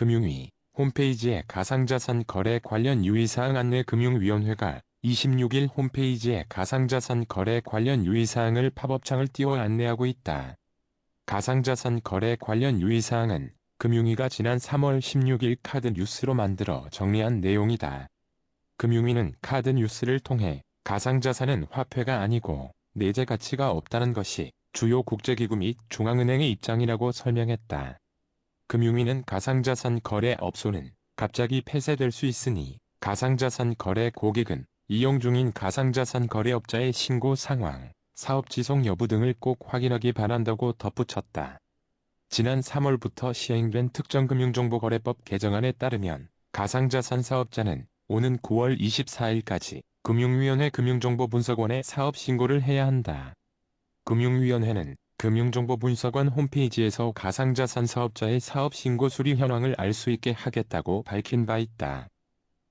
금융위 홈페이지에 가상자산 거래 관련 유의사항 안내 금융위원회가 26일 홈페이지에 가상자산 거래 관련 유의사항을 팝업창을 띄워 안내하고 있다. 가상자산 거래 관련 유의사항은 금융위가 지난 3월 16일 카드 뉴스로 만들어 정리한 내용이다. 금융위는 카드 뉴스를 통해 가상자산은 화폐가 아니고 내재 가치가 없다는 것이 주요 국제기구 및 중앙은행의 입장이라고 설명했다. 금융위는 가상자산 거래 업소는 갑자기 폐쇄될 수 있으니 가상자산 거래 고객은 이용 중인 가상자산 거래업자의 신고 상황, 사업 지속 여부 등을 꼭 확인하기 바란다고 덧붙였다. 지난 3월부터 시행된 특정금융정보거래법 개정안에 따르면 가상자산 사업자는 오는 9월 24일까지 금융위원회 금융정보분석원에 사업 신고를 해야 한다. 금융위원회는 금융정보분석원 홈페이지에서 가상자산 사업자의 사업 신고 수리 현황을 알 수 있게 하겠다고 밝힌 바 있다.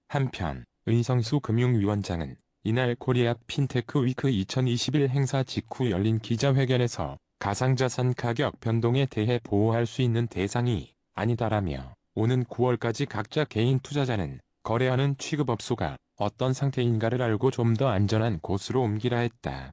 한편 은성수 금융위원장은 이날 코리아 핀테크 위크 2021 행사 직후 열린 기자회견에서 가상자산 가격 변동에 대해 보호할 수 있는 대상이 아니다라며 오는 9월까지 각자 개인 투자자는 거래하는 취급업소가 어떤 상태인가를 알고 좀 더 안전한 곳으로 옮기라 했다.